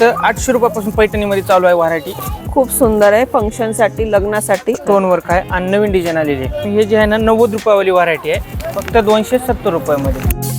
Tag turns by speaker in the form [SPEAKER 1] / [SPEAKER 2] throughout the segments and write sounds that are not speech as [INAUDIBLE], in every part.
[SPEAKER 1] फक्त आठशे रुपयापासून पैठणीमध्ये चालू आहे व्हरायटी
[SPEAKER 2] खूप सुंदर आहे फंक्शनसाठी लग्नासाठी.
[SPEAKER 1] स्टोन वर्क आहे आणि नवीन डिझाईन आलेली आहे. हे जे आहे ना नव्वद रुपयावाली व्हरायटी आहे. फक्त दोनशे सत्तर रुपयामध्ये.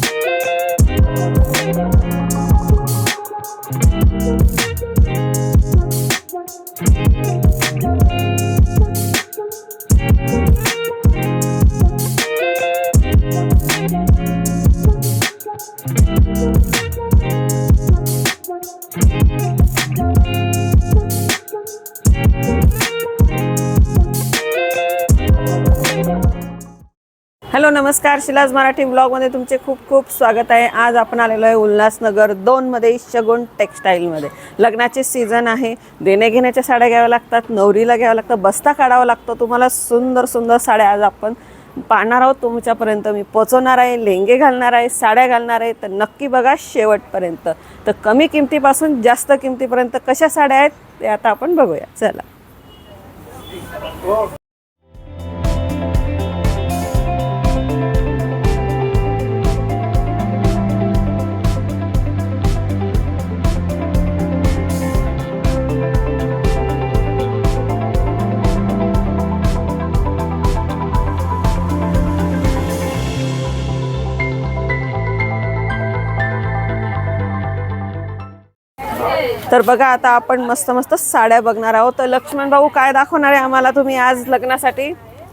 [SPEAKER 2] नमस्कार. शिलाज मराठी ब्लॉगमध्ये तुमचे खूप खूप स्वागत आहे. आज आपण आलेलो आहे उल्हासनगर दोनमध्ये शगुन टेक्स्टाईलमध्ये. लग्नाचे सीझन आहे. देणे घेण्याच्या साड्या घ्याव्या लागतात नवरीला घ्यावं लागतं बस्ता काढावा लागतो. तुम्हाला सुंदर सुंदर साड्या आज आपण पाहणार आहोत. तुमच्यापर्यंत मी पोचवणार आहे लेंगे घालणार आहे साड्या घालणार आहे. तर नक्की बघा शेवटपर्यंत. तर कमी किमतीपासून जास्त किमतीपर्यंत कशा साड्या आहेत ते आता आपण बघूया. चला. तर बघा आता आपण मस्त मस्त साड्या बघणार आहोत. तर लक्ष्मण भाऊ काय दाखवणार आहे आम्हाला तुम्ही आज लग्नासाठी?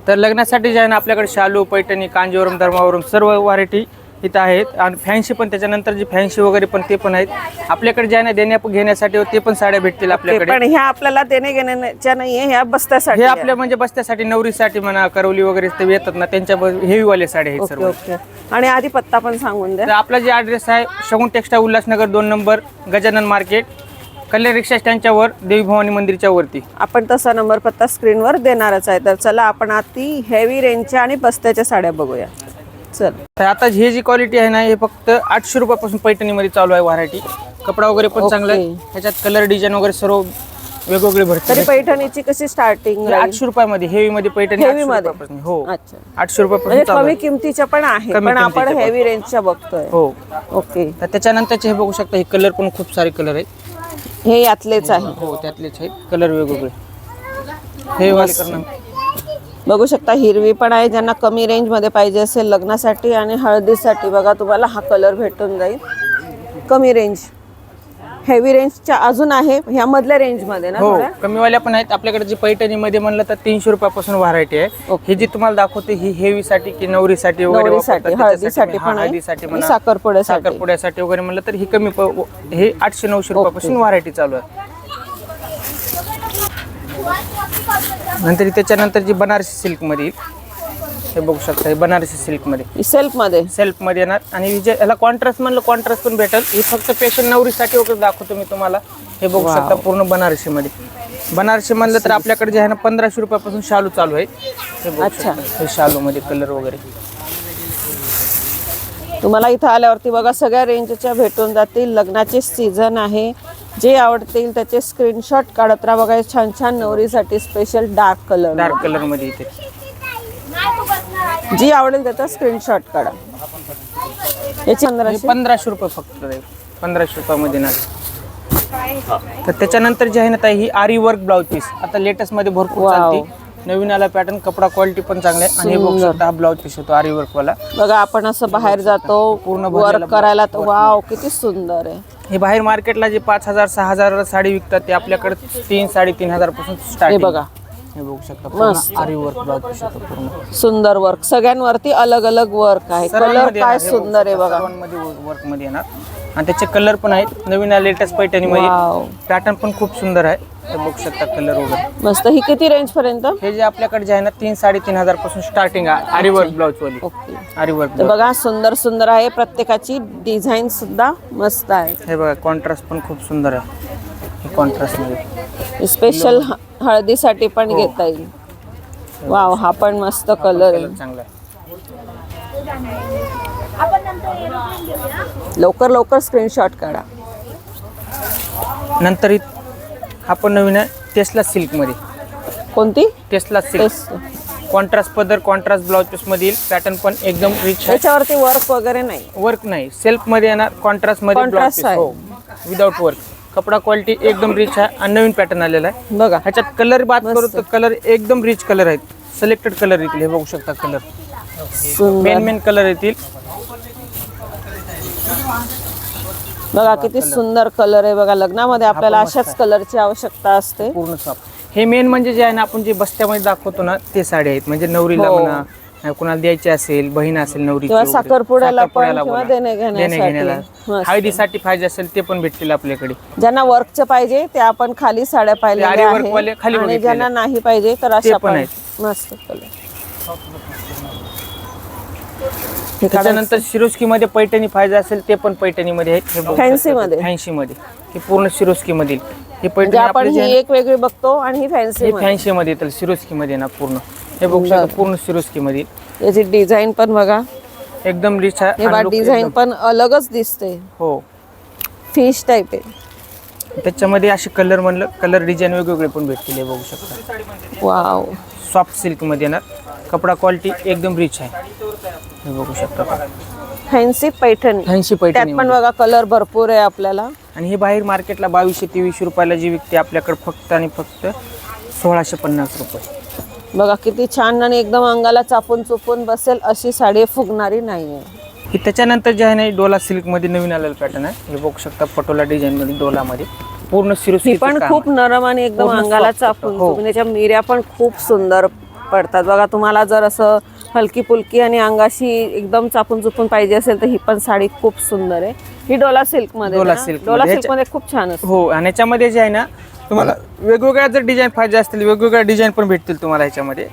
[SPEAKER 1] तर लग्नासाठी जे आहे ना आपल्याकडे शालू पैठणी कांजीवरम धर्मावरम सर्व व्हरायटी इथं आहेत. आणि फॅन्सी पण त्याच्यानंतर जे फॅन्सी वगैरे पण ते पण आहेत. आपल्याकडे जे आहे ना देण्या घेण्यासाठी ते पण साड्या भेटतील आपल्याकडे.
[SPEAKER 2] पण ह्या आपल्याला देणे घेण्याच्या नाहीये ह्या बस्त्यासाठी
[SPEAKER 1] हे
[SPEAKER 2] आहे.
[SPEAKER 1] आपल्या म्हणजे बसत्यासाठी नवरीसाठी म्हणा करवली वगैरे ते येतात ना त्यांच्या हेवीवाले साड्या आहेत
[SPEAKER 2] ओके
[SPEAKER 1] सर्व.
[SPEAKER 2] ओके. आणि आधी पत्ता पण सांगून द्या.
[SPEAKER 1] तर आपला जे ॲड्रेस आहे शगुन टेक्स्टाईल उल्हासनगर दोन नंबर गजानन मार्केट. कल्याण रिक्षा स्टँडच्या वर देवी भवानी मंदिरच्या वरती.
[SPEAKER 2] आपण तसा नंबर पत्ता स्क्रीनवर देणारच आहे. तर चला आपण आधी हेवी रेंजच्या आणि बस्त्याच्या साड्या बघूया. चल.
[SPEAKER 1] तर आता हे जी क्वालिटी आहे ना हे फक्त आठशे रुपयापासून पैठणीमध्ये चालू आहे व्हरायटी कपडा वगैरे पण चांगला आहे.
[SPEAKER 2] ओके.
[SPEAKER 1] ह्याच्यात कलर डिझाईन वगैरे सर्व वेगवेगळे
[SPEAKER 2] तरी
[SPEAKER 1] भरते
[SPEAKER 2] पैठणीची कशी स्टार्टिंग
[SPEAKER 1] आठशे रुपयामध्ये हेवी मध्ये पैठणी
[SPEAKER 2] हेवी
[SPEAKER 1] 800
[SPEAKER 2] मध्ये?
[SPEAKER 1] रुपयापासून. हो.
[SPEAKER 2] अच्छा.
[SPEAKER 1] आठशे रुपयापासून
[SPEAKER 2] म्हणजे
[SPEAKER 1] चालू
[SPEAKER 2] कमी
[SPEAKER 1] आहे.
[SPEAKER 2] किमतीच्या पण आहे
[SPEAKER 1] कमी
[SPEAKER 2] पण आपण
[SPEAKER 1] किमतीच्या
[SPEAKER 2] हेवी रेंजच्या बघतोय.
[SPEAKER 1] हो.
[SPEAKER 2] ओके.
[SPEAKER 1] तर त्याच्यानंतरचे हे बघू शकता हे कलर पण खूप सारे कलर आहेत.
[SPEAKER 2] हे यातलेच आहे.
[SPEAKER 1] हो त्यातलेच आहेत. कलर वेगवेगळे. हे वाले
[SPEAKER 2] बघू शकता हिरवी पण आहे ज्यांना कमी रेंजमध्ये पाहिजे असेल लग्नासाठी आणि हळदीसाठी. बघा तुम्हाला हा कलर भेटून जाईल. कमी रेंज. हेवी रेंजच्या अजून आहे ह्या मधल्या रेंजमध्ये ना
[SPEAKER 1] हो
[SPEAKER 2] थोड्या?
[SPEAKER 1] कमीवाल्या पण आहेत आपल्याकडे जी पैठणीमध्ये म्हणलं तर तीनशे रुपयापासून व्हरायटी आहे
[SPEAKER 2] ओके.
[SPEAKER 1] ही जी तुम्हाला दाखवते ही हेवी साठी की नवरीसाठी वगैरे
[SPEAKER 2] नवरीसाठी,
[SPEAKER 1] वापरतात,
[SPEAKER 2] हळदीसाठी
[SPEAKER 1] त्याच्यासाठी,
[SPEAKER 2] पण
[SPEAKER 1] हा,
[SPEAKER 2] आहे.
[SPEAKER 1] हळदीसाठी
[SPEAKER 2] आणि
[SPEAKER 1] म्हणा
[SPEAKER 2] साखरपुड्यासाठी.
[SPEAKER 1] साखरपुड्यासाठी वगैरे म्हणलं तर ही कमी प- हे आठशे नऊशे रुपयापासून व्हरायटी चालू आहे नंतर त्याच्यानंतर जी बनारसी सिल्कमध्ये येईल, हे बघू शकता हे बनारसी
[SPEAKER 2] सिल्कमध्ये
[SPEAKER 1] सेल्फमध्ये सेल्फमध्ये येणार. आणि ही जे ह्याला कॉन्ट्रास्ट म्हणलं कॉन्ट्रास्ट पण भेटेल. ही फक्त पेशंट नवरीसाठी वगैरे दाखवतो मी तुम्हाला. हे बघू शकता पूर्ण बनारसी मध्ये बनारसी म्हणलं तर आपल्याकडे जे आहे ना पंधराशे रुपयापासून शालू चालू आहे. हे बघू
[SPEAKER 2] अच्छा.
[SPEAKER 1] शकता. हे शालू मध्ये कलर वगैरे.
[SPEAKER 2] तुम्हाला इथं आल्यावरती बघा सगळ्या रेंजच्या भेटून जातील. लग्नाचे सीझन आहे. जे आवडतील त्याचे स्क्रीनशॉट काढत राहा. बघा हे छान छान नवरीसाठी स्पेशल डार्क कलर
[SPEAKER 1] डार्क कलरमध्ये इथे.
[SPEAKER 2] जी आवडेल त्याचा स्क्रीनशॉट काढा. याची
[SPEAKER 1] हे
[SPEAKER 2] पंधराशे
[SPEAKER 1] पंधराशे रुपये फक्त राहील. पंधराशे रुपयामध्ये ना तर त्याच्यानंतर जे आहे ना ताई ही आरी वर्क ब्लाउज पीस आता लेटेस्टमध्ये भरपूर
[SPEAKER 2] Wow.
[SPEAKER 1] चालते. नवीन आला पॅटर्न कपडा क्वालिटी पण चांगला आहे. आणि हे बघू
[SPEAKER 2] सुंदर.
[SPEAKER 1] शकता हा ब्लाउज पीस होतो आरी वर्क वाला.
[SPEAKER 2] बघा आपण असं बाहेर जातो
[SPEAKER 1] पूर्ण
[SPEAKER 2] वर्क करायला तर वाव किती सुंदर आहे.
[SPEAKER 1] हे बाहेर मार्केटला जे पाच हजार सहा हजार साडी विकतात ते आपल्याकडे तीन साडेतीन हजारपासून स्टार्ट
[SPEAKER 2] बघा.
[SPEAKER 1] हे बघू शकता
[SPEAKER 2] मस्त.
[SPEAKER 1] पूर्ण आरी वर्क ब्लाउज पीस होतो पूर्ण.
[SPEAKER 2] सुंदर वर्क सगळ्यांवरती अलग अलग वर्क आहे कलर
[SPEAKER 1] सर्वांमध्ये
[SPEAKER 2] काय
[SPEAKER 1] येणार, हे बघू
[SPEAKER 2] सुंदर आहे
[SPEAKER 1] शकता,
[SPEAKER 2] बघा.
[SPEAKER 1] सर्वांमध्ये वर्कमध्ये येणार. आणि त्याचे कलर पण आहेत. नवीन लेटेस्ट पैठणीमध्ये.
[SPEAKER 2] वाव
[SPEAKER 1] पॅटर्न पण खूप सुंदर आहे. हे बघू शकता कलर वगैरे.
[SPEAKER 2] मस्त. ही किती रेंज पर्यंत?
[SPEAKER 1] हे जे आपल्याकडे जे आहे ना तीन साडेतीन हजारपासून स्टार्टिंग आहे आरी वर्क ब्लाउज वाली.
[SPEAKER 2] ओके.
[SPEAKER 1] आरी वर्क
[SPEAKER 2] तर बघा सुंदर सुंदर आहे. प्रत्येकाची डिझाईन सुद्धा मस्त आहे.
[SPEAKER 1] हे बघा कॉन्ट्रास्ट पण खूप सुंदर आहे. कॉन्ट्रास्टमध्ये.
[SPEAKER 2] स्पेशल हळदीसाठी पण घेता येईल. वाव हा पण मस्त कलर आहे.
[SPEAKER 1] चांगला आहे.
[SPEAKER 2] लवकर लवकर स्क्रीनशॉट काढा.
[SPEAKER 1] नंतर हा पण नवीन आहे टेस्ला सिल्कमध्ये.
[SPEAKER 2] कोणती?
[SPEAKER 1] टेस्ला सिल्क
[SPEAKER 2] तेच.
[SPEAKER 1] कॉन्ट्रास्ट पदर कॉन्ट्रास्ट ब्लाउज पीसमध्ये येईल पॅटर्न पण एकदम रिच आहे.
[SPEAKER 2] त्याच्यावरती वर्क वगैरे नाही.
[SPEAKER 1] वर्क नाही. सेल्फमध्ये येणार कॉन्ट्रास्टमध्ये ब्लाउज
[SPEAKER 2] Contrast
[SPEAKER 1] पीस
[SPEAKER 2] आहे.
[SPEAKER 1] हो. विदाउट वर्क कपडा क्वालिटी एकदम रिच आहे आणि नवीन पॅटर्न आलेला आहे.
[SPEAKER 2] बघा.
[SPEAKER 1] ह्याच्यात कलर बात करू तर कलर एकदम रिच कलर आहेत. सिलेक्टेड कलर येतील हे बघू शकता कलर मेन मेन कलर येतील.
[SPEAKER 2] बघा किती सुंदर कलर आहे बघा लग्नामध्ये आपल्याला अशाच कलरची आवश्यकता असते.
[SPEAKER 1] पूर्ण हे मेन म्हणजे जे आहे ना आपण जे बस्त्यामध्ये दाखवतो ना ते साडी आहेत. म्हणजे नवरीला
[SPEAKER 2] हो.
[SPEAKER 1] म्हणा कुणाला द्यायची असेल बहीण असेल नवरी
[SPEAKER 2] किंवा साखरपुड्याला पण किंवा देणे घेण्यासाठी.
[SPEAKER 1] हळदीसाठी पाहिजे असेल ते पण भेटतील आपल्याकडे.
[SPEAKER 2] ज्यांना वर्कचं पाहिजे ते आपण खाली साड्या आहे
[SPEAKER 1] खाली.
[SPEAKER 2] ज्यांना नाही पाहिजे तर अशा
[SPEAKER 1] पण आहेत.
[SPEAKER 2] मस्त
[SPEAKER 1] त्याच्यानंतर शिरोस्की मध्ये पैठणी पाहिजे असेल ते पण पैठणी मध्ये आहेत शकता.
[SPEAKER 2] मध्ये?
[SPEAKER 1] फॅन्सी मध्ये हे पूर्ण शिरोस्की मधील हे पैठणी
[SPEAKER 2] म्हणजे आपण एक वेगळी बघतो आणि ही फॅन्सी
[SPEAKER 1] फॅन्सी मध्ये येतील शिरोस्की मध्ये ना पूर्ण. हे बघू शकता पूर्ण शिरोस्की मध्ये
[SPEAKER 2] याची डिझाईन पण बघा.
[SPEAKER 1] एकदम रिच आहे
[SPEAKER 2] हे डिझाईन पण अलगच दिसते
[SPEAKER 1] हो.
[SPEAKER 2] फिश टाईप आहे.
[SPEAKER 1] त्याच्यामध्ये असे कलर म्हणलं कलर डिझाईन वेगवेगळे पण भेटतील हे बघू शकता.
[SPEAKER 2] वाव.
[SPEAKER 1] सॉफ्ट सिल्कमध्ये येणार. कपडा क्वालिटी एकदम रिच आहे. हे बघू शकता.
[SPEAKER 2] फॅन्सी पैठणी.
[SPEAKER 1] फॅन्सी पैठणी
[SPEAKER 2] पण बघा कलर भरपूर आहे आपल्याला.
[SPEAKER 1] आणि हे बाहेर मार्केटला बावीसशे तेवीसशे रुपयाला जी विकते आपल्याकडे फक्त आणि फक्त सोळाशे पन्नास रुपये.
[SPEAKER 2] बघा किती छान आणि एकदम अंगाला चापून चुपून बसेल अशी साडी फुगणारी नाहीये.
[SPEAKER 1] हे त्याच्यानंतर जे आहे ना हे डोला सिल्कमध्ये नवीन आलेलं पॅटर्न आहे. हे बघू शकता पटोला डिझाईन मध्ये डोलामध्ये. पूर्ण
[SPEAKER 2] ही
[SPEAKER 1] सिरोस्की
[SPEAKER 2] पण खूप नरम आणि एकदम
[SPEAKER 1] पूर्ण
[SPEAKER 2] अंगाला
[SPEAKER 1] soft
[SPEAKER 2] चापून
[SPEAKER 1] हो.
[SPEAKER 2] चुपून याच्या मिऱ्या पण खूप सुंदर पडतात. बघा तुम्हाला जर असं हलकी पुलकी आणि अंगाशी एकदम चापून चुपून पाहिजे असेल तर ही पण साडी खूप सुंदर आहे. ही डोला सिल्कमध्ये
[SPEAKER 1] डोला silk
[SPEAKER 2] डोला
[SPEAKER 1] मध्ये.
[SPEAKER 2] सिल्कमध्ये खूप छान असते.
[SPEAKER 1] हो आणि याच्यामध्ये जे आहे ना तुम्हाला वेगवेगळ्या जर डिझाईन पाहिजे असतील वेगवेगळ्या डिझाईन पण भेटतील तुम्हाला ह्याच्यामध्ये.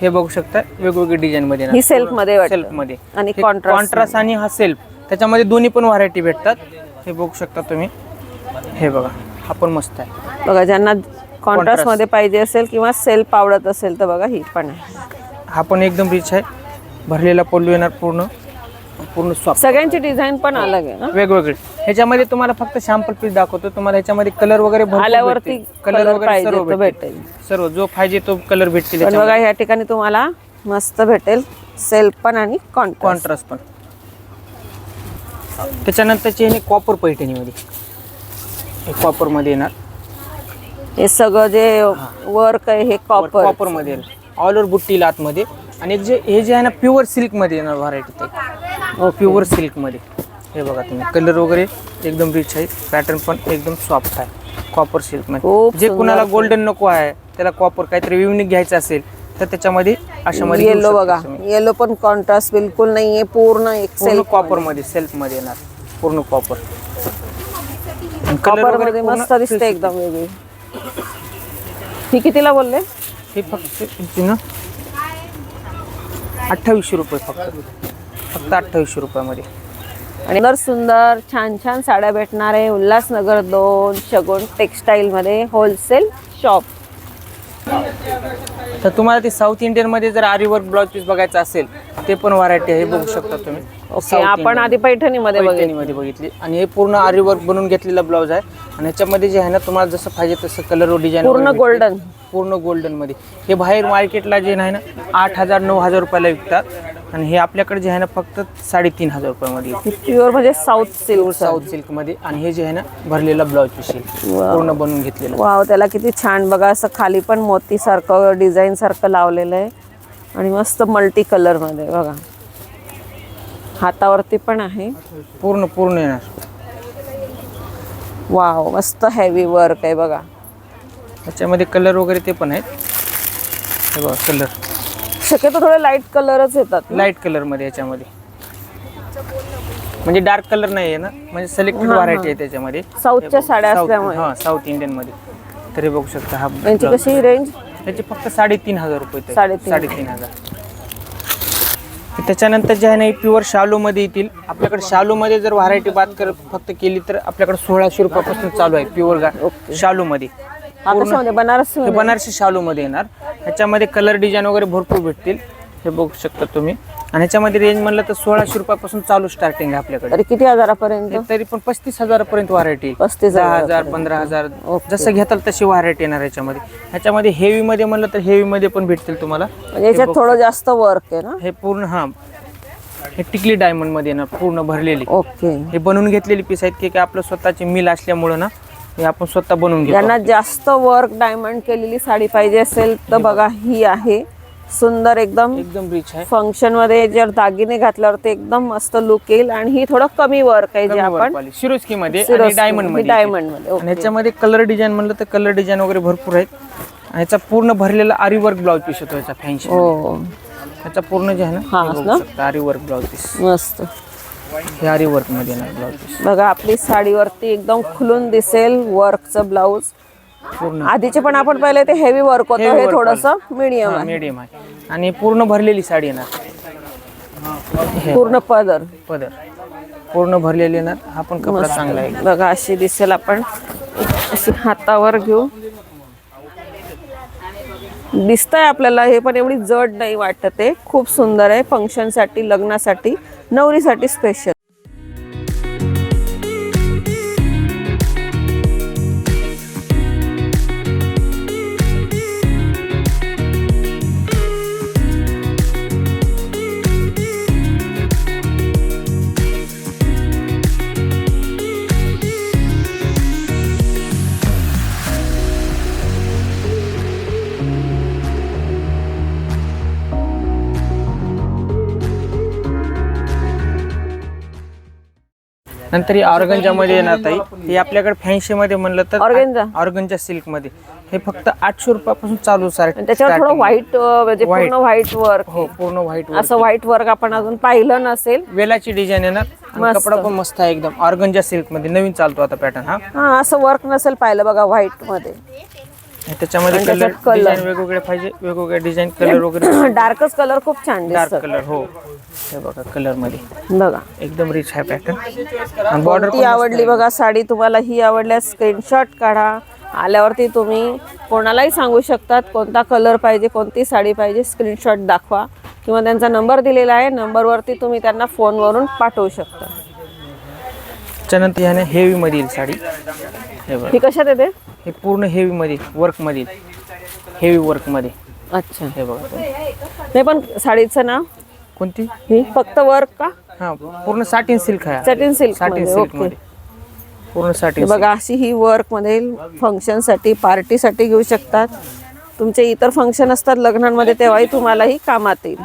[SPEAKER 1] हे बघू शकता वेगवेगळे डिझाईन मध्ये
[SPEAKER 2] ही silk मध्ये वाटतं.
[SPEAKER 1] सेल्फमध्ये
[SPEAKER 2] आणि contrast
[SPEAKER 1] कॉन्ट्रास्ट आणि हा सेल्फ त्याच्यामध्ये दोन्ही पण व्हरायटी भेटतात. हे बघू शकता तुम्ही. हे बघा हा पण मस्त आहे.
[SPEAKER 2] बघा ज्यांना कॉन्ट्रास्टमध्ये पाहिजे असेल किंवा सेल्फ आवडत असेल तर बघा ही पण आहे.
[SPEAKER 1] हा पण एकदम रिच आहे. भरलेला पल्लू येणार पूर्ण. पूर्ण सॉफ्ट
[SPEAKER 2] सगळ्यांची डिझाईन पण अलग आहे ना?
[SPEAKER 1] वेगवेगळे ह्याच्यामध्ये तुम्हाला फक्त शॅम्पल पीस दाखवतो. तुम्हाला ह्याच्यामध्ये कलर वगैरे भरपूर
[SPEAKER 2] आल्यावरती
[SPEAKER 1] भेटतील.
[SPEAKER 2] कलर
[SPEAKER 1] वगैरे
[SPEAKER 2] पाहिजे
[SPEAKER 1] सर्व
[SPEAKER 2] तर
[SPEAKER 1] भेटतील.
[SPEAKER 2] भेटेल.
[SPEAKER 1] सर्व जो पाहिजे तो कलर भेटतील
[SPEAKER 2] पण बघा या ठिकाणी तुम्हाला मस्त भेटेल. सेल्फ पण आणि कॉन्ट्रास्ट
[SPEAKER 1] कॉन्ट्रास्ट पण. त्याच्यानंतरचे येणे कॉपर पैठणीमध्ये. हे कॉपरमध्ये येणार.
[SPEAKER 2] हे सगळं जे वर्क आहे हे कॉपर
[SPEAKER 1] कॉपरमध्ये ऑल ओव्हर बुट्टी लात मध्ये आणि एक जे हे जे आहे ना प्युअर सिल्कमध्ये येणार व्हरायटी ते. प्युअर सिल्कमध्ये हे बघा तुम्ही कलर वगैरे एकदम रिच आहे. पॅटर्न पण एकदम सॉफ्ट आहे. कॉपर सिल्कमध्ये.
[SPEAKER 2] खूप
[SPEAKER 1] जे कुणाला गोल्डन नको आहे त्याला कॉपर काहीतरी युनिक घ्यायचं असेल तर त्याच्यामध्ये अशामध्ये घेऊ
[SPEAKER 2] येलो बघा. येलो पण कॉन्ट्रास्ट बिलकुल पूर्ण एक
[SPEAKER 1] पूर्ण
[SPEAKER 2] सेल्फ
[SPEAKER 1] कॉपरमध्ये. सेल्फमध्ये येणार. पूर्ण कॉपर
[SPEAKER 2] कॉपरमध्ये मस्त दिसते एकदम वेगळी. ही कितीला बोलले?
[SPEAKER 1] हे फक्त ना अठ्ठावीसशे रुपये फक्त. फक्त अठ्ठावीसशे रुपयामध्ये.
[SPEAKER 2] आणि सुंदर सुंदर छान छान साड्या भेटणार आहे. उल्हासनगर दोन शगुन टेक्सटाईल मध्ये होलसेल शॉप
[SPEAKER 1] तर तुम्हाला ते साऊथ इंडियनमध्ये जर आरी वर्क ब्लाउज पीस बघायचं असेल ते पण व्हरायटी आहे हे बघू शकता तुम्ही.
[SPEAKER 2] ओके आपण. आधी पैठणी मध्ये बघितलं.
[SPEAKER 1] पैठणीमध्ये बघितली. आणि हे पूर्ण आरी वर्क बनवून घेतलेला ब्लाउज आहे. आणि ह्याच्यामध्ये जे आहे ना तुम्हाला जसं पाहिजे तसं कलर डिझाईन
[SPEAKER 2] पूर्ण golden.
[SPEAKER 1] पूर्ण गोल्डनमध्ये. हे बाहेर मार्केटला जे नाही ना आठ हजार नऊ हजार रुपयाला विकतात. आणि हे आपल्याकडे जे आहे ना फक्त साडेतीन हजार रुपयामध्ये येतं.
[SPEAKER 2] प्युअर म्हणजे साऊथ सिल्क
[SPEAKER 1] साऊथ सिल्कमध्ये. आणि हे जे आहे ना भरलेला आहे.
[SPEAKER 2] Wow.
[SPEAKER 1] पूर्ण बनवून घेतलेलं.
[SPEAKER 2] वाव त्याला किती छान बघा असं खाली पण मोती सारखं डिझाईन सारखं लावलेलं आहे. आणि मस्त मल्टी कलरमध्ये बघा. हातावरती पण आहे.
[SPEAKER 1] पूर्ण पूर्ण येणार.
[SPEAKER 2] वाव मस्त हेवी वर्क आहे बघा.
[SPEAKER 1] त्याच्यामध्ये कलर वगैरे ते पण आहेत. हे बघा कलर.
[SPEAKER 2] शक्यतो थोडे लाइट कलरच येतात
[SPEAKER 1] लाइट कलरमध्ये याच्यामध्ये. म्हणजे डार्क कलर नाही आहे ना? म्हणजे सिलेक्टेड व्हरायटी आहे त्याच्यामध्ये.
[SPEAKER 2] साऊथच्या साड्या
[SPEAKER 1] साऊथ
[SPEAKER 2] असल्यामुळे.
[SPEAKER 1] हा साऊथ इंडियनमध्ये. तरी बघू शकता हा
[SPEAKER 2] यांची
[SPEAKER 1] blouse.
[SPEAKER 2] कशी रेंज
[SPEAKER 1] त्याचे फक्त साडेतीन हजार रुपये ते.
[SPEAKER 2] साडेतीन.
[SPEAKER 1] साडेतीन हजार. त्याच्यानंतर जे आहे ना प्युअर शालू मध्ये येतील. आपल्याकडे शालू मध्ये जर व्हरायटी बात कर फक्त केली तर आपल्याकडे सोळाशे रुपयापासून चालू आहे प्युअर शालू मध्ये
[SPEAKER 2] हा बनारस
[SPEAKER 1] हे बनारसी शालू मध्ये येणार. ह्याच्यामध्ये कलर डिझाईन वगैरे भरपूर भेटतील. हे बघू शकता तुम्ही. आणि ह्याच्यामध्ये रेंज म्हणलं तर सोळाशे रुपयापासून चालू स्टार्टिंग आहे आपल्याकडे.
[SPEAKER 2] तरी किती हजारापर्यंत?
[SPEAKER 1] हे तरी पण पस्तीस हजारापर्यंत व्हरायटी
[SPEAKER 2] पस्तीस
[SPEAKER 1] दहा हजार पंधरा हजार जसं घेताल तशी व्हरायटी येणार ह्याच्यामध्ये. ह्याच्यामध्ये हेवी मध्ये म्हणलं तर हेवी मध्ये पण भेटतील तुम्हाला.
[SPEAKER 2] म्हणजे याच्यात थोडं जास्त वर्क आहे ना?
[SPEAKER 1] हे पूर्ण हा. हे टिकली डायमंडमध्ये येणार पूर्ण भरलेली.
[SPEAKER 2] ओके.
[SPEAKER 1] हे बनवून घेतलेली पीस आहेत की काय आपलं स्वतःची मिल असल्यामुळं ना हे आपण स्वतः बनवून घेतो.
[SPEAKER 2] ज्यांना जास्त वर्क डायमंड केलेली साडी पाहिजे असेल तर बघा ही आहे. सुंदर एकदम
[SPEAKER 1] एकदम रिच आहे.
[SPEAKER 2] फंक्शनमध्ये जर दागिने घातल्यावर ते एकदम मस्त लुक येईल आणि ही थोडं कमी वर्क आहे जे आपण
[SPEAKER 1] शिरोस्की मध्ये
[SPEAKER 2] डायमंडमध्ये
[SPEAKER 1] डायमंडमध्ये ह्याच्यामध्ये कलर डिझाईन म्हणलं तर कलर डिझाईन वगैरे भरपूर आहेत. ह्याचा पूर्ण भरलेला आरी वर्क ब्लाउज पीस होतो ह्याचा फॅन्सी
[SPEAKER 2] हो.
[SPEAKER 1] ह्याचा पूर्ण जे आहे ना आरी वर्क ब्लाउज पीस
[SPEAKER 2] मस्त.
[SPEAKER 1] हे आरी वर्कमध्ये येणार ब्लाउज पीस
[SPEAKER 2] बघा आपली साडीवरती एकदम खुलून दिसेल वर्कचं ब्लाऊज
[SPEAKER 1] पूर्ण.
[SPEAKER 2] आधीचे पण आपण पहिले ते हेवी वर्क होतं
[SPEAKER 1] Heavy
[SPEAKER 2] हे
[SPEAKER 1] work
[SPEAKER 2] थोडस मीडियम आहे.
[SPEAKER 1] मीडियम आहे. आणि पूर्ण भरलेली साडी येणार. हे
[SPEAKER 2] पूर्ण पदर.
[SPEAKER 1] पदर. पूर्ण भरलेली येणार. हा पण कपडा चांगला आहे.
[SPEAKER 2] बघा अशी दिसेल आपण. अशी हातावर घेऊ. दिसतंय आपल्याला हे पण एवढी जड नाही वाटत आहे. खूप सुंदर आहे फंक्शनसाठी लग्नासाठी. नवरीसाठी स्पेशल
[SPEAKER 1] नंतर ही ऑर्गनच्या मध्ये येणार ताई हे आपल्याकडे फॅन्सी मध्ये म्हणलं तर
[SPEAKER 2] Organza?
[SPEAKER 1] ऑर्गनच्या सिल्कमध्ये. हे फक्त आठशे रुपयापासून चालू सर
[SPEAKER 2] आणि त्याच्यावर थोडं व्हाईट म्हणजे पूर्ण व्हाईट वर्क
[SPEAKER 1] हो पूर्ण व्हाईट
[SPEAKER 2] असं व्हाईट वर्क आपण अजून पाहिलं नसेल.
[SPEAKER 1] वेलाची डिझाईन येणार आणि कपडा पण मस्त आहे एकदम. ऑर्गनच्या सिल्कमध्ये. नवीन चालतो आता पॅटर्न हा.
[SPEAKER 2] हा असं वर्क नसेल पाहिलं बघा व्हाईटमध्ये.
[SPEAKER 1] आणि त्याच्यामध्ये कलर
[SPEAKER 2] त्याच्यात.
[SPEAKER 1] डिझाईन वेगवेगळे पाहिजे वेगवेगळे डिझाईन कलर [CLEARS THROAT] वगैरे.
[SPEAKER 2] डार्कच कलर खूप छान
[SPEAKER 1] डार्क
[SPEAKER 2] दिसतात
[SPEAKER 1] कलर हो. हे बघा कलरमध्ये.
[SPEAKER 2] बघा.
[SPEAKER 1] एकदम रिच आहे पॅटर्न आणि बॉर्डर
[SPEAKER 2] ती आवडली बघा साडी तुम्हाला ही आवडल्यास स्क्रीनशॉट काढा. आल्यावरती तुम्ही कोणालाही सांगू शकतात कोणता कलर पाहिजे कोणती साडी पाहिजे स्क्रीनशॉट दाखवा. किंवा त्यांचा नंबर दिलेला आहे नंबरवरती तुम्ही त्यांना फोनवरून पाठवू शकता.
[SPEAKER 1] त्याच्यानंतर ह्याने हेवी मध्ये येईल साडी. हे बघा.
[SPEAKER 2] ही कशात येते?
[SPEAKER 1] हे पूर्ण हेवी मध्ये वर्कमध्ये हेवी वर्कमध्ये
[SPEAKER 2] अच्छा.
[SPEAKER 1] हे बघा तुम्ही.
[SPEAKER 2] नाही पण साडीचं नाव
[SPEAKER 1] कोणती?
[SPEAKER 2] ही फक्त वर्क का?
[SPEAKER 1] हा पूर्ण साटिन सिल्क आहे.
[SPEAKER 2] सटिन सिल्क साटिनमध्ये
[SPEAKER 1] सिल्क
[SPEAKER 2] ओके
[SPEAKER 1] मध्ये. पूर्ण साटिन
[SPEAKER 2] बघा अशी ही वर्कमध्ये फंक्शनसाठी पार्टीसाठी घेऊ शकतात. तुमचे इतर फंक्शन असतात लग्नांमध्ये तेव्हाही तुम्हाला ही कामात येईल.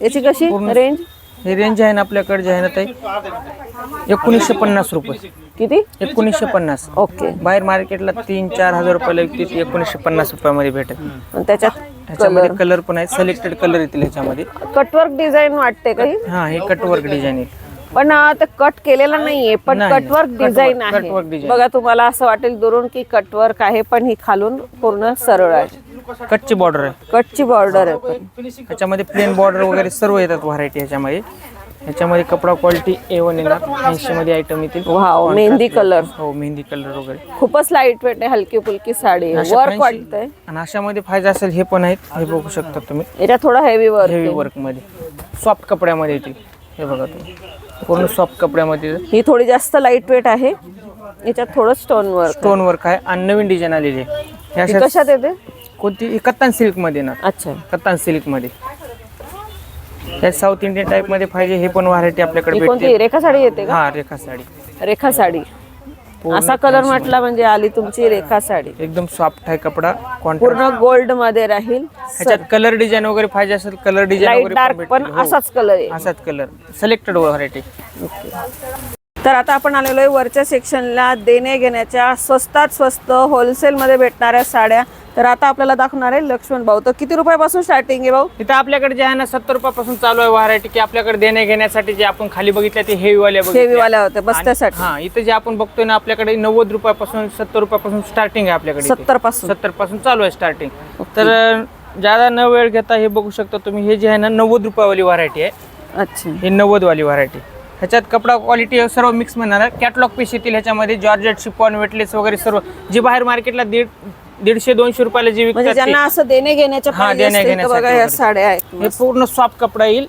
[SPEAKER 2] याची कशी रेंज
[SPEAKER 1] हे रेंज आहे ना आपल्याकडे जे आहे ना ताई? एकोणीसशे पन्नास रुपये.
[SPEAKER 2] किती?
[SPEAKER 1] एकोणीसशे पन्नास.
[SPEAKER 2] ओके.
[SPEAKER 1] बाहेर मार्केटला तीन चार हजार रुपयाला विकते ती एकोणीसशे पन्नास रुपयामध्ये भेटेल.
[SPEAKER 2] आणि त्याच्यात
[SPEAKER 1] ह्याच्यामध्ये कलर पण आहे. सिलेक्टेड कलर येतील ह्याच्यामध्ये
[SPEAKER 2] कटवर्क डिझाईन वाटते काही?
[SPEAKER 1] हा हे कटवर्क डिझाईन येईल.
[SPEAKER 2] पण ते कट केलेला नाहीये पण
[SPEAKER 1] नाही,
[SPEAKER 2] कटवर्क डिझाईन आहे.
[SPEAKER 1] design.
[SPEAKER 2] बघा तुम्हाला असं वाटेल दुरून की कटवर्क आहे पण ही खालून पूर्ण सरळ आहे.
[SPEAKER 1] कटची बॉर्डर आहे.
[SPEAKER 2] कटची बॉर्डर आहे. पण
[SPEAKER 1] ह्याच्यामध्ये प्लेन बॉर्डर वगैरे सर्व येतात व्हरायटी ह्याच्यामध्ये. ह्याच्यामध्ये कपडा क्वालिटी ए वन येणार. ऐंशी मध्ये आयटम येतील
[SPEAKER 2] वाव मेहंदी कलर
[SPEAKER 1] हो मेहंदी कलर वगैरे.
[SPEAKER 2] खूपच लाइट वेट आहे हलकी फुलकी साडी. वर्क
[SPEAKER 1] fancy-
[SPEAKER 2] वाटतंय
[SPEAKER 1] आणि अशामध्ये फायदा असेल हे पण आहेत. हे बघू शकता तुम्ही.
[SPEAKER 2] याच्यात थोडा हेवी वर्क
[SPEAKER 1] हेवी वर्कमध्ये. सॉफ्ट कपड्यामध्ये येतील. हे बघा तुम्ही. पूर्ण सॉफ्ट कपड्यामध्ये.
[SPEAKER 2] ही थोडी जास्त लाइट वेट आहे. याच्यात थोडं स्टोन वर्क
[SPEAKER 1] स्टोन वर्क आहे आणि नवीन डिझाईन आलेली आहे. हे अशा
[SPEAKER 2] कशात येते?
[SPEAKER 1] कोणती? कत्तान सिल्कमध्ये ना.
[SPEAKER 2] अच्छा.
[SPEAKER 1] कत्तान सिल्कमध्ये. त्या साऊथ इंडियन टाइपमध्ये पाहिजे हे पण व्हरायटी आपल्याकडे
[SPEAKER 2] ही कोणती?
[SPEAKER 1] भेटते.
[SPEAKER 2] रेखा साडी येते का?
[SPEAKER 1] हा रेखा साडी
[SPEAKER 2] रेखा साडी असा कलर म्हटला म्हणजे आली तुमची रेखा साडी.
[SPEAKER 1] एकदम सॉफ्ट आहे कपडा.
[SPEAKER 2] पूर्ण गोल्डमध्ये राहील.
[SPEAKER 1] ह्याच्यात कलर डिझाईन वगैरे पाहिजे असेल कलर डिझाईन
[SPEAKER 2] डार्क पण.
[SPEAKER 1] हो.
[SPEAKER 2] असाच कलर आहे
[SPEAKER 1] असाच कलर सिलेक्टेड व्हरायटी
[SPEAKER 2] तर आता आपण आलेलो आहे वरच्या सेक्शनला देणे घेण्याच्या स्वस्तात स्वस्त होलसेलमध्ये भेटणाऱ्या साड्या. तर आता आपल्याला दाखवणार आहे लक्ष्मण भाऊ. तर किती रुपयापासून स्टार्टिंग आहे भाऊ?
[SPEAKER 1] इथं आपल्याकडे जे आहे ना सत्तर रुपयापासून चालू आहे व्हरायटी की आपल्याकडे देण्या घेण्यासाठी जे आपण खाली बघितल्या ते हेवी वाल्या
[SPEAKER 2] हेवी वाल्या होत्या बस्त्यासाठी
[SPEAKER 1] हा इथं जे आपण बघतोय ना आपल्याकडे नव्वद रुपयापासून सत्तर रुपयापासून स्टार्टिंग आहे आपल्याकडे. सत्तरपासून सत्तरपासून चालू आहे स्टार्टिंग तर ज्यादा न वेळ घेता हे बघू शकता तुम्ही हे जे आहे ना नव्वद रुपयावाली व्हरायटी आहे.
[SPEAKER 2] अच्छा.
[SPEAKER 1] ही नव्वद वाली व्हरायटी ह्याच्यात कपडा क्वालिटी सर्व मिक्स म्हणणार कॅटलॉग पीस येतील ह्याच्यामध्ये जॉर्जेट शिपॉन वेटलेस वगैरे सर्व. जे बाहेर मार्केटला दीड दीडशे दोनशे रुपयाला जे
[SPEAKER 2] म्हणजे
[SPEAKER 1] विकतात
[SPEAKER 2] ज्यांना असं देणे घेण्याच्या
[SPEAKER 1] हा,
[SPEAKER 2] पाहिजे
[SPEAKER 1] देण्या
[SPEAKER 2] असतील तर बघा
[SPEAKER 1] घेण्यासाठी
[SPEAKER 2] या
[SPEAKER 1] वगैरे.
[SPEAKER 2] साड्या आहेत
[SPEAKER 1] हे पूर्ण सॉफ्ट कपडा येईल.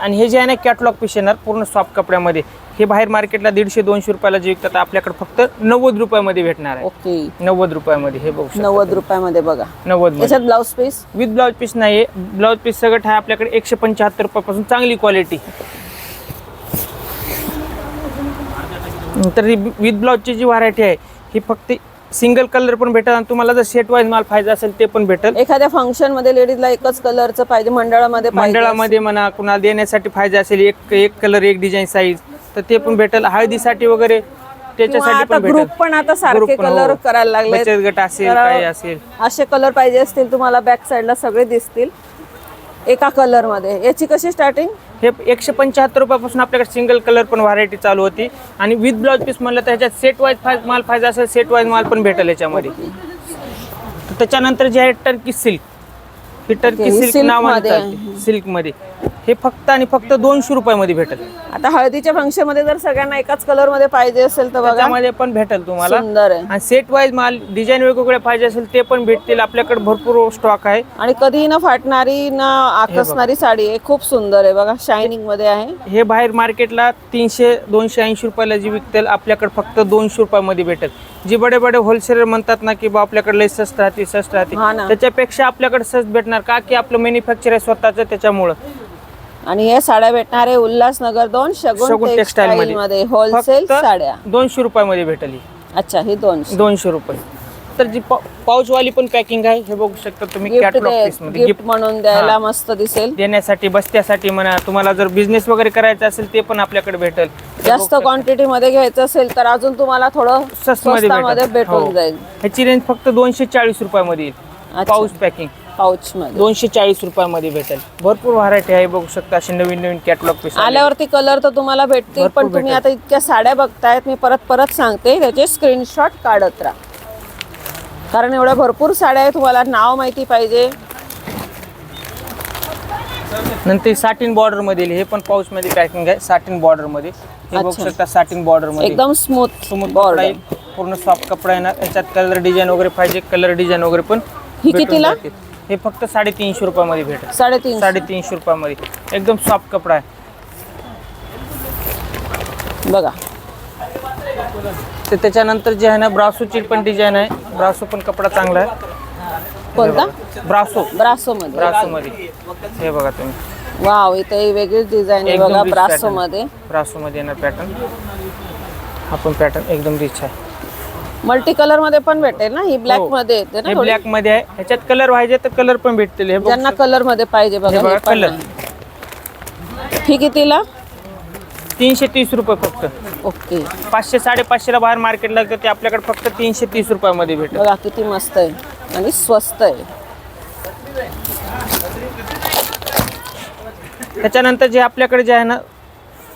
[SPEAKER 1] आणि हे जे आहे ना कॅटलॉग पीस येणार पूर्ण सॉफ्ट कपड्यामध्ये. हे बाहेर मार्केटला दीडशे दोनशे रुपयाला जे विकतात आपल्याकडे फक्त नव्वद रुपयामध्ये भेटणार आहे.
[SPEAKER 2] ओके.
[SPEAKER 1] नव्वद रुपयामध्ये हे बघू शकता.
[SPEAKER 2] नव्वद रुपयामध्ये बघा.
[SPEAKER 1] नव्वद
[SPEAKER 2] याच्यात blouse piece
[SPEAKER 1] with blouse piece नाही ब्लाउज पीस सगळं आहे आपल्याकडे एकशे पंच्याहत्तर रुपयापासून चांगली क्वालिटी तर विथ ब्लाउजची जी व्हरायटी आहे ही फक्त सिंगल कलर पण भेटेल आणि तुम्हाला जर सेट वाईज माल पाहिजे असेल ते पण भेटेल.
[SPEAKER 2] एखाद्या फंक्शनमध्ये लेडीजला एकच कलरचं पाहिजे मंडळामध्ये पाहिजे
[SPEAKER 1] मंडळामध्ये म्हणा कुणाला देण्यासाठी पाहिजे असेल एक एक कलर एक डिझाईन साईज तर ते पण भेटेल. हळदीसाठी वगैरे त्याच्यासाठी
[SPEAKER 2] ग्रुप पण आता सारखे
[SPEAKER 1] Group पण,
[SPEAKER 2] कलर
[SPEAKER 1] हो.
[SPEAKER 2] करायला लागले
[SPEAKER 1] बचत गट असेल असेल.
[SPEAKER 2] असे कलर पाहिजे असतील तुम्हाला बॅक साईडला सगळे दिसतील. एका कलरमध्ये. याची कशी स्टार्टिंग
[SPEAKER 1] हे एकशे पंच्याहत्तर रुपयापासून आपल्याकडे सिंगल कलर पण व्हरायटी चालू होती. आणि विथ ब्लाउज पीस म्हणलं तर ह्याच्यात सेट वाईज माल पाहिजे असेल सेट वाईज माल पण भेटेल याच्यामध्ये. तर त्याच्यानंतर जे आहे टर्की सिल्क ही टर्की सिल्क नावाने
[SPEAKER 2] मध्ये
[SPEAKER 1] चालते. सिल्कमध्ये. हे फक्त आणि फक्त दोनशे रुपयामध्ये भेटेल.
[SPEAKER 2] आता हळदीच्या फंक्शनमध्ये जर सगळ्यांना एकाच कलरमध्ये पाहिजे असेल तर बघा.
[SPEAKER 1] त्याच्यामध्ये पण भेटेल तुम्हाला.
[SPEAKER 2] सुंदर आहे.
[SPEAKER 1] आणि सेट वाईज माल डिझाईन वेगवेगळे पाहिजे असेल ते पण भेटतील. आपल्याकडे भरपूर स्टॉक आहे.
[SPEAKER 2] आणि कधीही न फाटणारी न आकसणारी साडी आहे. खूप सुंदर आहे बघा. शायनिंगमध्ये आहे.
[SPEAKER 1] हे बाहेर मार्केटला तीनशे दोनशे ऐंशी रुपयाला जी विकतील आपल्याकडे फक्त दोनशे रुपयामध्ये भेटेल. जी बडे बडे होलसेलर म्हणतात ना की बा आपल्याकडे लय स्वस्त राहते स्वस्त राहते.
[SPEAKER 2] हा ना.
[SPEAKER 1] त्याच्यापेक्षा आपल्याकडे स्वस्त भेटणार का? की आपलं मॅन्युफॅक्चर आहे स्वतःचं त्याच्यामुळं.
[SPEAKER 2] आणि हे साड्या भेटणार आहे उल्हासनगर दोन शगुन टेक्सटाईल मध्ये. होलसेल साड्या.
[SPEAKER 1] दोनशे रुपयामध्ये भेटेल.
[SPEAKER 2] अच्छा ही दोनशे.
[SPEAKER 1] दोनशे रुपये. तर जी पाऊच वाली पण पॅकिंग आहे हे बघू शकता तुम्ही
[SPEAKER 2] गिफ्ट म्हणून द्यायला मस्त दिसेल.
[SPEAKER 1] देण्यासाठी बस्त्यासाठी म्हणा तुम्हाला जर बिझनेस वगैरे करायचा असेल ते पण आपल्याकडे भेटेल.
[SPEAKER 2] जास्त क्वांटिटी मध्ये घ्यायचं असेल तर अजून तुम्हाला थोडं
[SPEAKER 1] स्वस्तमध्ये.
[SPEAKER 2] भेटून
[SPEAKER 1] हो.
[SPEAKER 2] जाईल.
[SPEAKER 1] ह्याची रेंज फक्त दोनशे चाळीस रुपयामध्ये येईल. पाऊच पॅकिंग
[SPEAKER 2] पाऊच मध्ये
[SPEAKER 1] दोनशे चाळीस रुपयामध्ये भेटेल. भरपूर व्हरायटी आहे बघू शकता. असे नवीन नवीन कॅटलॉग पीस
[SPEAKER 2] आल्यावरती कलर तर तुम्हाला भेटतील
[SPEAKER 1] भरपूर
[SPEAKER 2] पण तुम्ही आता इतक्या साड्या बघतायत मी परत परत सांगते त्याचे स्क्रीनशॉट काढत राहा. कारण एवढ्या भरपूर साड्या आहे तुम्हाला नाव माहिती पाहिजे.
[SPEAKER 1] नंतर साटिन बॉर्डरमध्ये हे पण पाऊच मध्ये पॅकिंग आहे साटिन बॉर्डरमध्ये हे बघू
[SPEAKER 2] अच्छा.
[SPEAKER 1] शकता साटिन बॉर्डरमध्ये
[SPEAKER 2] एकदम स्मूथ
[SPEAKER 1] कपडा
[SPEAKER 2] बॉर्डर
[SPEAKER 1] आहे. पूर्ण सॉफ्ट कपडा येणार याच्यात कलर डिझाईन वगैरे पाहिजे कलर डिझाईन वगैरे पण
[SPEAKER 2] ही
[SPEAKER 1] भेटून
[SPEAKER 2] कितीला?
[SPEAKER 1] जातील. हे फक्त साडेतीनशे रुपयामध्ये भेटेल.
[SPEAKER 2] साडेतीन
[SPEAKER 1] साडेतीनशे रुपयामध्ये. एकदम सॉफ्ट कपडा आहे.
[SPEAKER 2] बघा.
[SPEAKER 1] तर त्याच्यानंतर जे आहे ना ब्रासोची पण डिझाईन आहे. ब्रासो पण कपडा चांगला आहे.
[SPEAKER 2] कोणता?
[SPEAKER 1] ब्रासो
[SPEAKER 2] ब्रासो मध्ये
[SPEAKER 1] ब्रासो मध्ये हे बघा तुम्ही.
[SPEAKER 2] वाव इथे ही वेगळीच डिझाईन आहे बघा ब्रासो. मध्ये
[SPEAKER 1] ब्रासो मध्ये येणार पॅटर्न हा पण पॅटर्न एकदम रिच आहे.
[SPEAKER 2] मल्टी कलरमध्ये पण भेटेल ना? ही ब्लॅक
[SPEAKER 1] हो.
[SPEAKER 2] मध्ये येते ना
[SPEAKER 1] हे
[SPEAKER 2] थोडी?
[SPEAKER 1] ब्लॅकमध्ये आहे. ह्याच्यात कलर पाहिजे तर कलर पण भेटतील. हे बघू
[SPEAKER 2] ज्यांना कलरमध्ये पाहिजे बघा
[SPEAKER 1] हे बघा
[SPEAKER 2] पण.
[SPEAKER 1] कलर
[SPEAKER 2] आहे. ही कितीला?
[SPEAKER 1] तीनशे तीस रुपये फक्त.
[SPEAKER 2] ओके.
[SPEAKER 1] पाचशे साडेपाचशेला बाहेर मार्केट लागतं ते आपल्याकडे फक्त तीनशे तीस रुपयामध्ये भेटेल.
[SPEAKER 2] बघा किती मस्त आहे. आणि स्वस्त आहे.
[SPEAKER 1] त्याच्यानंतर जे आपल्याकडे जे आहे ना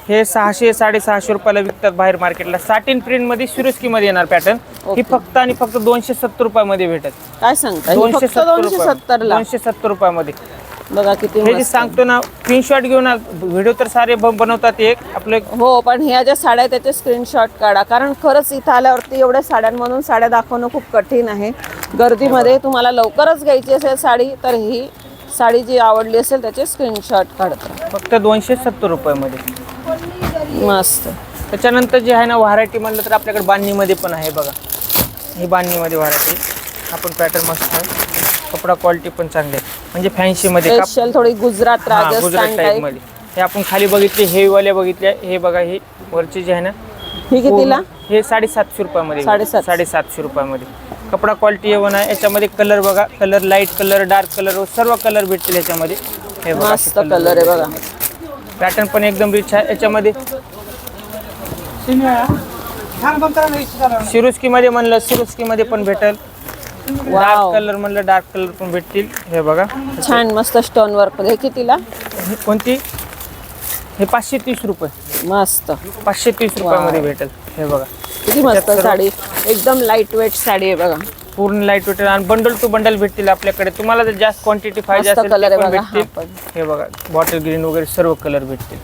[SPEAKER 1] हे सहाशे साडेसहाशे रुपयाला विकतात बाहेर मार्केटला. साटिन प्रिंटमध्ये सिरोस्की मध्ये येणार पॅटर्न ही. फक्त आणि फक्त दोनशे सत्तर रुपयामध्ये भेटेल.
[SPEAKER 2] काय सांगता ही
[SPEAKER 1] दोनशे सत्तर
[SPEAKER 2] दोनशे
[SPEAKER 1] रुपये
[SPEAKER 2] सत्तर ला
[SPEAKER 1] दोनशे सत्तर रुपयामध्ये.
[SPEAKER 2] बघा किती
[SPEAKER 1] हे जे. सांगतो ना स्क्रीनशॉट घेऊन व्हिडिओ तर सारे बनवतात एक. आपलं
[SPEAKER 2] हो पण ह्या ज्या साड्या त्याचे स्क्रीनशॉट काढा. कारण खरंच इथं आल्यावरती एवढ्या साड्यांमधून साड्या दाखवणं खूप कठीण आहे. गर्दीमध्ये तुम्हाला लवकरच घ्यायची असेल साडी तर ही साडी जी आवडली असेल त्याचे स्क्रीनशॉट काढता
[SPEAKER 1] फक्त दोनशे सत्तर रुपयामध्ये.
[SPEAKER 2] मस्त.
[SPEAKER 1] त्याच्यानंतर जे आहे ना व्हरायटी म्हणलं तर आपल्याकडे बांधणीमध्ये पण आहे बघा. ही बांधणीमध्ये व्हरायटी. आपण पॅटर्न मस्त आहे. कपडा क्वालिटी पण चांगली आहे. म्हणजे फॅन्सीमध्ये
[SPEAKER 2] स्पेशल थोडी गुजरात राजस्थान
[SPEAKER 1] गुजरात टाईप टाईपमध्ये हे आपण खाली बघितले हे वाले बघितले हे बघा हे वरचे जे आहे ना
[SPEAKER 2] ही कितीला?
[SPEAKER 1] हे साडेसातशे रुपयामध्ये.
[SPEAKER 2] साडेसातशे.
[SPEAKER 1] साडेसातशे रुपयामध्ये. कपडा क्वालिटी एवन आहे. याच्यामध्ये कलर बघा. Colour light colour dark colour सर्व कलर भेटतील याच्यामध्ये. हे बघा
[SPEAKER 2] मस्त कलर आहे बघा.
[SPEAKER 1] पॅटर्न पण एकदम रिच आहे. याच्यामध्ये सिरुस्की मध्ये म्हणलं सिरुस्की मध्ये पण भेटेल. डार्क कलर म्हणलं डार्क कलर पण भेटतील. हे बघा.
[SPEAKER 2] छान मस्त स्टोन वर्क हे कितीला?
[SPEAKER 1] ही कोणती? हे पाचशे तीस रुपये.
[SPEAKER 2] मस्त.
[SPEAKER 1] पाचशे तीस रुपयामध्ये भेटेल. हे बघा.
[SPEAKER 2] किती मस्त साडी. एकदम लाइट वेट साडी आहे बघा.
[SPEAKER 1] पूर्ण लाइट वेट आणि बंडल टू बंडल भेटतील आपल्याकडे. तुम्हाला जर जास्त क्वांटिटी पाहिजे
[SPEAKER 2] मस्त
[SPEAKER 1] असेल
[SPEAKER 2] कलर
[SPEAKER 1] ते
[SPEAKER 2] आहे
[SPEAKER 1] पण
[SPEAKER 2] बघा. हा
[SPEAKER 1] भेटतील हे बघा बॉटल ग्रीन वगैरे सर्व कलर भेटतील.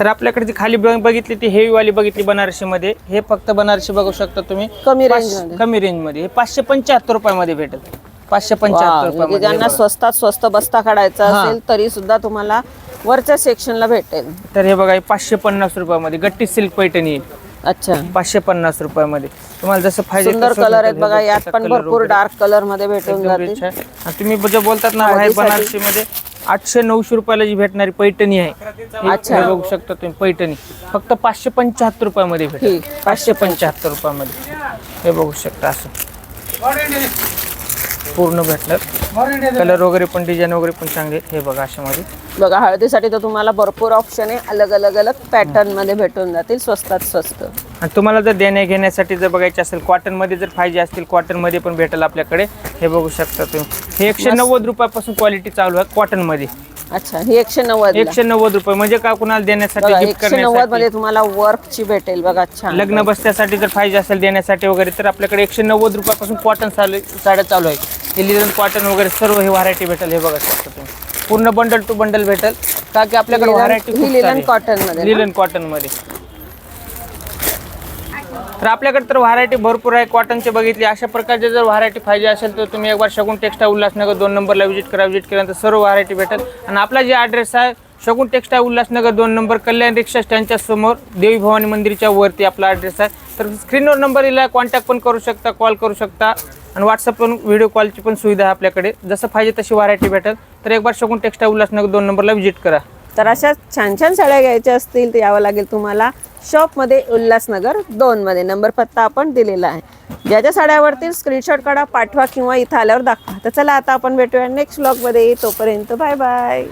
[SPEAKER 1] तर आपल्याकडे जी खाली बघ- बघितली ती हेवी वाली बघितली बनारसी मध्ये हे फक्त बनारसी बघू शकता तुम्ही.
[SPEAKER 2] कमी
[SPEAKER 1] पाच-
[SPEAKER 2] रेंजमध्ये.
[SPEAKER 1] कमी रेंजमध्ये. हे पाचशे पंच्याहत्तर रुपयामध्ये भेटेल. पाचशे पंच्याहत्तर
[SPEAKER 2] वाव, म्हणजे
[SPEAKER 1] रुपयामध्ये
[SPEAKER 2] ज्यांना
[SPEAKER 1] बघा.
[SPEAKER 2] स्वस्तात स्वस्त बस्ता काढायचा
[SPEAKER 1] हा.
[SPEAKER 2] असेल तरी सुद्धा तुम्हाला वरच्या सेक्शनला भेटेल.
[SPEAKER 1] तर हे बघा हे पाचशे पन्नास रुपयामध्ये. गट्टी सिल्क पैठणी.
[SPEAKER 2] अच्छा.
[SPEAKER 1] पाचशे पन्नास रुपयामध्ये. तुम्हाला जसं पाहिजे
[SPEAKER 2] सुंदर कलर आहेत. बघा यात पण भरपूर. डार्क कलरमध्ये भेटून जातील.
[SPEAKER 1] तुम्ही जे बोलतात ना बाहेर. बनारसी मध्ये आठशे नऊशे रुपयाला जी भेटणारी पैठणी आहे
[SPEAKER 2] अच्छा.
[SPEAKER 1] हे बघू शकता तुम्ही पैठणी. फक्त पाचशे पंच्याहत्तर रुपयामध्ये भेटेल.
[SPEAKER 2] ठीक
[SPEAKER 1] पाचशे पंच्याहत्तर रुपयामध्ये. हे बघू शकता असं. पूर्ण भेटणार कलर वगैरे पण डिझाईन वगैरे पण चांगले. हे बघा अशामध्ये.
[SPEAKER 2] बघा हळदीसाठी तर तुम्हाला भरपूर ऑप्शन आहे. अलग अलग अलग पॅटर्नमध्ये भेटून जातील. स्वस्तात स्वस्त.
[SPEAKER 1] आणि तुम्हाला जर देण्या घेण्यासाठी जर बघायचे असेल कॉटनमध्ये जर पाहिजे असतील कॉटनमध्ये पण भेटेल आपल्याकडे. हे बघू शकता तुम्ही. हे एकशे नव्वद रुपयापासून क्वालिटी चालू आहे कॉटनमध्ये
[SPEAKER 2] अच्छा ही एकशे नव्वद
[SPEAKER 1] एकशे नव्वद रुपये. म्हणजे का कुणाला देण्यासाठी
[SPEAKER 2] एकशे नव्वदमध्ये
[SPEAKER 1] करण्यासाठी
[SPEAKER 2] तुम्हाला वर्कची भेटेल बघा छान.
[SPEAKER 1] लग्न बसण्यासाठी जर पाहिजे असेल देण्यासाठी वगैरे तर आपल्याकडे एकशे नव्वद रुपयापासून कॉटन चालू साड्या चालू आहे हे लिलन कॉटन वगैरे सर्व हे व्हरायटी भेटेल हे बघा शकता तुम्ही. पूर्ण बंडल टू बंडल भेटेल. का की आपल्याकडे
[SPEAKER 2] लिलन-
[SPEAKER 1] व्हरायटी
[SPEAKER 2] ही लिलन कॉटनमध्ये ना?
[SPEAKER 1] लिलन कॉटनमध्ये तर आपल्याकडे तर व्हरायटी भरपूर आहे. कॉटनचे बघितली. अशा प्रकारचे जर व्हरायटी पाहिजे असेल तर तुम्ही एकबार शगुन टेक्स्टाईल उल्हासनगर दोन नंबरला व्हिजिट करा. व्हिजिट केल्यानंतर सर्व व्हरायटी भेटेल. आणि आपला जे ॲड्रेस आहे शगुन टेक्स्टाईल उल्हासनगर दोन नंबर कल्याण रिक्षा स्टँडच्या समोर देवी भवानी मंदिरच्या वरती आपला ॲड्रेस आहे. तर स्क्रीनवर नंबर दिला कॉन्टॅक्ट पण करू शकता कॉल करू शकता. आणि व्हॉट्सअप पण व्हिडिओ कॉलची पण सुविधा आहे आपल्याकडे. जसं पाहिजे तशी व्हरायटी भेटेल. तर एक बार शगुन टेक्स्टाईल उल्हासनगर दोन नंबरला व्हिजिट करा.
[SPEAKER 2] तर अशा छान छान साड्या घ्यायच्या असतील तर यावं लागेल तुम्हाला. शॉपमध्ये उल्हासनगर दोनमध्ये. नंबर पत्ता आपण दिलेला आहे. ज्याच्या साड्यावरती स्क्रीनशॉट काढा पाठवा किंवा इथं आल्यावर दाखवा. तर चला आता आपण भेटूया नेक्स्ट ब्लॉगमध्ये तोपर्यंत बाय बाय